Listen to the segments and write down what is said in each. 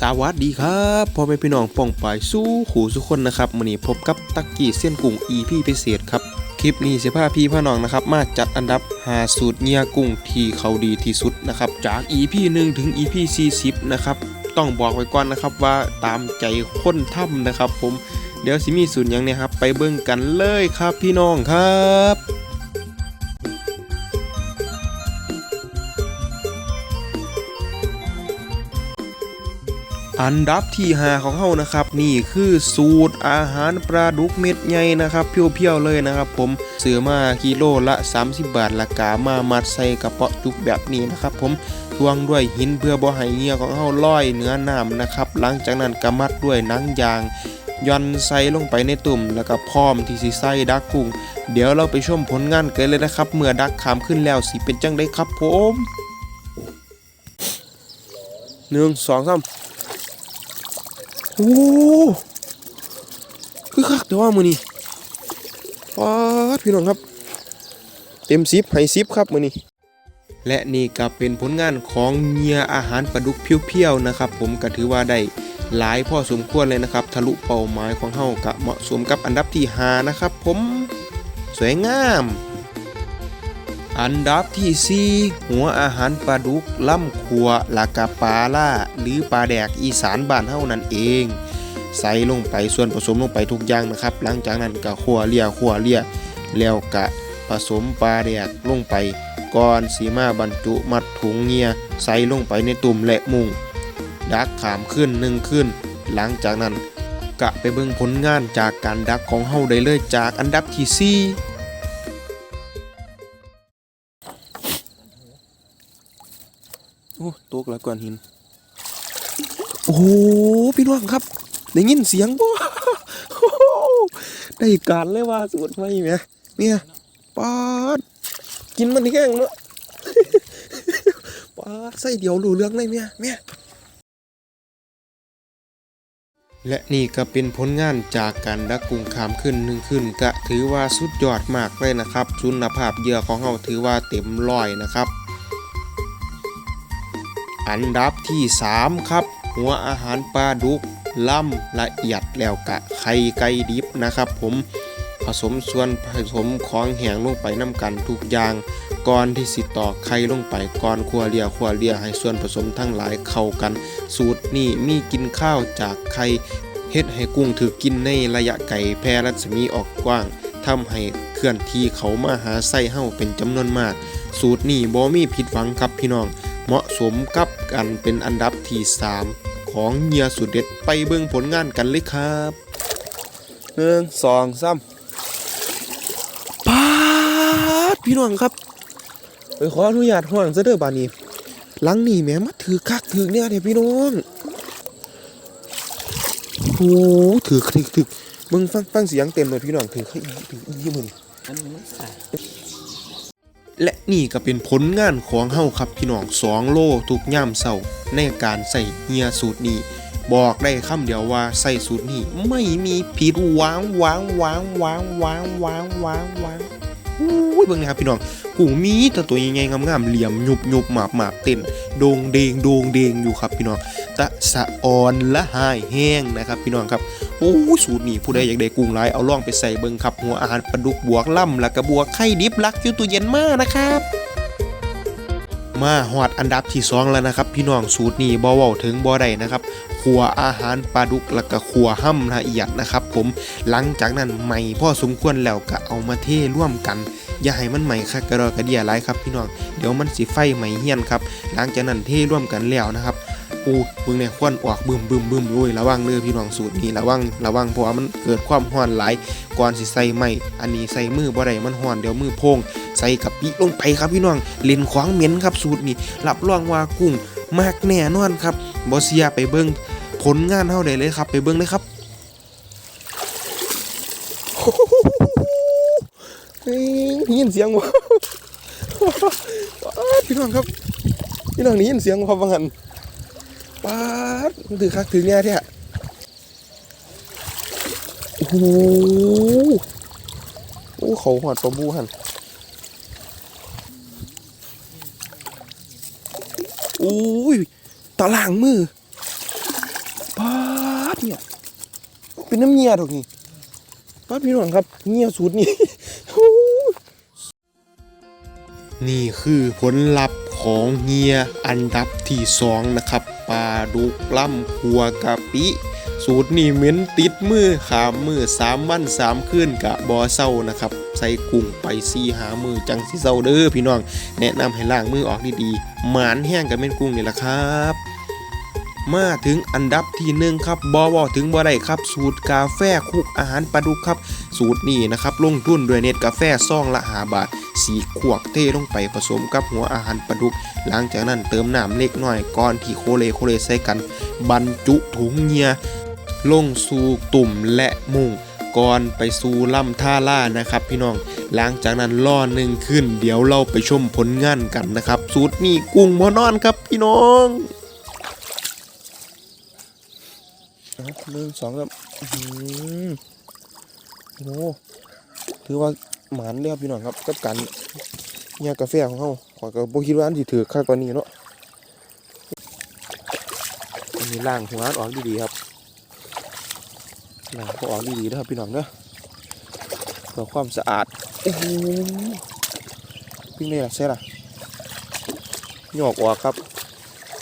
สวัสดีครับพ่อแม่พี่น้องป่องปายสู้ขู่สุกคนนะครับวันนี้พบกับตักกี้เส้นกุ้ง EP พิเศษครับ คลิปนี้เสิพาพี่พ่อน้องนะครับ มาจัดอันดับหาสูตรเงียกุ้งที่เขาดีที่สุดนะครับ จาก EP 1ถึง EP 40นะครับ ต้องบอกไว้ก่อนนะครับว่าตามใจคนถ้ำนะครับ ผมเดี๋ยวสิมีสูตรยังเนี่ยครับ ไปเบิ่งกันเลยครับพี่น้องครับ อันดับที่5ของเฮานะครับ นี่คือสูตรอาหารปลาดุกเม็ดใหญ่นะครับเพียวๆเลยนะครับ ผมซื้อมากิโลละ 30 บาทละกามามัดใส่กระเป๋าจุกแบบนี้นะครับ ผมทวงด้วยหินเพื่อบ่ให้เงื่อของเฮาลอยเนื้อน้ำนะครับ หลังจากนั้นก็มัดด้วยนังยางย่อนใส่ลงไปในตุ่มแล้วก็พร้อมที่สิใส่ดักกุ้ง เดี๋ยวเราไปชมผลงานกันเลยนะครับ เมื่อดักขามขึ้นแล้วสิเป็นจังได้ครับผมหนึ่งสองสาม โอ้คือคักแต่ว่ามือนี้ป๊าพี่น้องครับ เต็มซิปให้ซิปครับมือนี้และนี่ก็เป็นผลงานของเงียอาหารปลาดุกเพียวๆนะครับ ผมก็ถือว่าได้หลายพ่อสมควรเลยนะครับ ทะลุเป้าหมายของเฮาก็เหมาะสมกับอันดับที่5นะครับ ผมสวยงาม อันดับที่ 4 หัวอาหารปลาดุกล่ำขัวลากาปลาล่า หรือปลาแดกอีสานบ้านเฮานั่นเอง ใส่ลงไปส่วนผสมลงไปทุกอย่างนะครับ หลังจากนั้นก็ขัวเลียขัวเลียแล้วก็ผสมปลาแดกลงไปก่อนสีมาบรรจุมัดถุงเงียใส่ลงไปในตุ่มและมุงดักขามขึ้นหนึ่งขึ้น หลังจากนั้นกะไปเบิ่งผลงานจากการดักของเฮาได้เลยจากอันดับที่สี่ โอ้ตกแล้วก่อนหิน โอ้พี่น้องครับ ได้ยินเสียงบ่ได้การเลยว่าสูตรไม่แม่เมียปาดกินมันแห้งเนาะปาดใส่เดียวรู้เรื่องเลยเมียเมียและนี่ก็เป็นผลงานจากการดักกุ้งขามขึ้นหนึ่งขึ้นก็ถือว่าสุดยอดมากเลยนะครับคุณภาพเยื่อของเราถือว่าเต็มร้อยนะครับ อันดับที่ 3 ครับ หัวอาหารปลาดุกล่ำละเอียดแล้วกะไข่ไก่ดิบนะครับ ผมผสมส่วนผสมของแห้งลงไปน้ำกันทุกอย่างก่อนที่สิตอกไข่ลงไปก่อนขัวเลียขัวเลียให้ส่วนผสมทั้งหลายเข้ากัน สูตรนี้มีกินข้าวจากไข่เฮ็ดให้กุ้งถือกินในระยะไกลแพร่รัศมีออกกว้างทำให้เคลื่อนที่เขามาหาไส้เห่าเป็นจำนวนมาก สูตรนี้บ่มีผิดหวังครับพี่น้อง เหมาะสมกับกันเป็นอันดับที่ 3 ของเหยื่อสุดเด็ดไปเบิ่งผลงานกันเลยครับหนึ่งสองสามปาดพี่น้องครับไปขออนุญาตห่วงซะเด้อบานี้หลังนี่แม่มาถือคักถือเนี่ยเดี๋ยพี่น้องโอ้โหถือถือถือมึงฟังฟังเสียงเต็มเลยพี่น้องถือเขาอีถืออีมึงอันมันใส่ และนี่ก็เป็นผลงานของเฮาครับพี่น้อง2โลทุกย่ามเศร้าในการใส่เงียสูตรนี้ บอกได้คำเดียวว่าใส่สูตรนี้ไม่มีผิดหวางหวางหวางหวางหวางหวางหวางหวางอุ้ยเบิ่งนะครับพี่น้องกูมีแต่ตัวใหญ่ๆงามๆเหลี่ยมหยุบหยุบหมาบหมาบเต้นโดงเดงโดงเดงอยู่ครับพี่น้อง ตะสะออนและหายแห้งนะครับพี่น้องครับโอ้สูตรนี้ผู้ใดอยากได้กุ้งลายเอาล่องไปใส่เบิงครับหัวอาหารปลาดุกบวกล่ำแล้วก็บวกไข่ดิบลักอยู่ตู้เย็นมากนะครับมาหอดอันดับที่สองแล้วนะครับ พี่น้องสูตรนี้บ่เว้าถึงบ่ได้นะครับขัวอาหารปลาดุกแล้วก็ขัวห้ำละเอียดนะครับ ผมหลังจากนั้นใหม่พ่อสมควรแล้วก็เอามาเทร่วมกัน อย่าให้มันใหม่คักกระดอกระเดียหลายครับ พี่น้องเดี๋ยวมันสิไฟใหม่เฮี้ยนครับ หลังจากนั้นเทร่วมกันแล้วนะครับ อู้เบิ่งเนี่ยควนออกบึมบึมบึมโอ้ยระวังเด้อพี่น้องสูตรนี้ระวังระวังเพราะว่ามันเกิดความร้อนหลายก่อนสิใส่ไม้อันนี้ใส่มือบ่ได้มันร้อนเดี๋ยวมือโพงใส่กับปิลงไปครับพี่น้องเล่นของเหม็นครับสูตรนี้รับรองว่ากุ้งมากแน่นอนครับบ่เสียไปเบิ่งผลงานเฮาได้เลยครับ ไปเบิ่งเลยครับเฮ้ยยินเสียงบ่ป๊าดพี่น้องครับพี่น้องได้ยินเสียงบ่ครังหัน ป๊าดมันถือคักถือแง่แท้โอ้โหโอ้เขาหอดปลาบูหันโอ้ยตะล่างมือปาดเนี่ย เป็นน้ำเงียดอกนี่ปาดพี่น้องครับเงียสูตรนี่ นี่คือผลลัพธ์ ของเงียอันดับที่สองนะครับปลาดุกล่ำหัวกะปิ สูตรนี่เหม็นติดมือขามมือสามวันสามคืนกะบอเศร้านะครับ ใส่กุ้งไปซีหามือจังสิเศร้าเด้อพี่น้อง แนะนำให้ล้างมือออกดีๆหมานแห้งกับเม่นกุ้งนี่แหละครับมาถึงอันดับที่หนึ่งครับบอวอถึงบ่ได้ครับ สูตรกาแฟคุกอาหารปลาดุกครับ สูตรนี้นะครับลงทุนด้วยเน็ตกาแฟซองละหาบาท สีขวกเทลงไปผสมกับหัวอาหารปลาดุก หลังจากนั้นเติมน้ำเล็กน้อยก่อนที่โคเลโคเลใส่กัน บรรจุถุงเงียลงสู่ตุ่มและมุงก่อนไปสู่ลำท่าล่านะครับ พี่น้องหลังจากนั้นล่อหนึ่งขึ้น เดี๋ยวเราไปชมผลงานกันนะครับ สูตรนี้กุ้งมอนอนครับพี่น้องหนึ่งสองครับโอ้ถือว่า หมานเรียบพี่น้องครับกับกันเนี่ยกาแฟของเขาขอยก็บ่คิดว่าอันสิถือค่ากว่านี้เนาะอันนี้ล่างหัวออกดีๆครับหนังก็ออกดีๆนะครับพี่น้องเนอะเพื่อความสะอาดโอ้โหปิ้งเลยล่ะใช่ล่ะหยอกออกครับ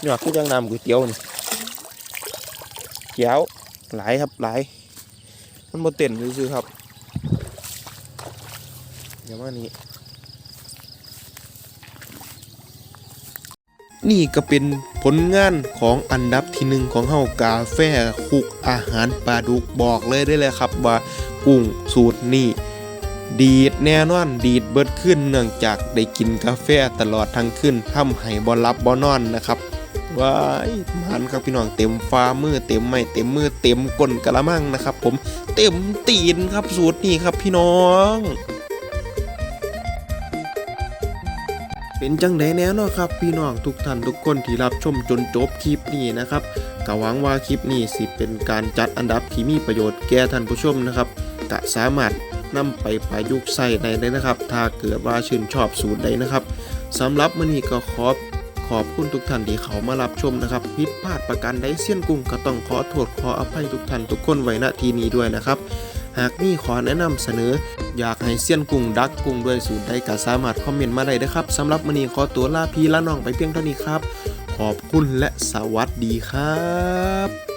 หยอกคือจังนำก๋วยเตี๋ยวนี่เกี๊ยวหลายครับหลายมันบ่เต้นซื่อๆครับ เดี๋ยวมานี้ นี่ก็เป็นผลงานของอันดับที่หนึ่งของเฮากาแฟคุกอาหารปลาดุกบอกเลยได้เลยครับว่ากุ้งสูตรนี้ดีดแน่นอนดีดเบิดขึ้นเนื่องจากได้กินกาแฟตลอดทั้งคืนทำให้บ่หลับบ่นอนนะครับว้ายมันครับพี่น้องเต็มฟ้ามือเต็มไม้เต็มมือเต็มก้นกระมังนะครับ ผมเต็มตีนครับสูตรนี้ครับพี่น้อง เป็นจังไดแน่เนาะครับ พี่น้องทุกท่านทุกคนที่รับชมจนจบคลิปนี้นะครับก็หวังว่าคลิปนี้สิเป็นการจัดอันดับที่มีประโยชน์แก่ท่านผู้ชมนะครับก็สามารถนำไปประยุกต์ใส่ได้เลยนะครับ ถ้าเกิดว่าชื่นชอบสูตรใดนะครับสำหรับมื้อนี้ก็ขอบขอบคุณทุกท่านที่เขามารับชมนะครับผิดพลาดประการใดเสี้ยนกุ้งก็ต้องขอโทษขออภัยทุกท่านทุกคนไว้ณที่นี้ด้วยนะครับ หากมีขอแนะนำเสนอ อยากให้เซียนกุ้งดักกุ้งด้วยสูตรใดก็สามารถคอมเมนต์มาได้นะครับสำหรับมื้อนี้ขอตัวลาพี่ละน้องไปเพียงเท่านี้ครับ ขอบคุณและสวัสดีครับ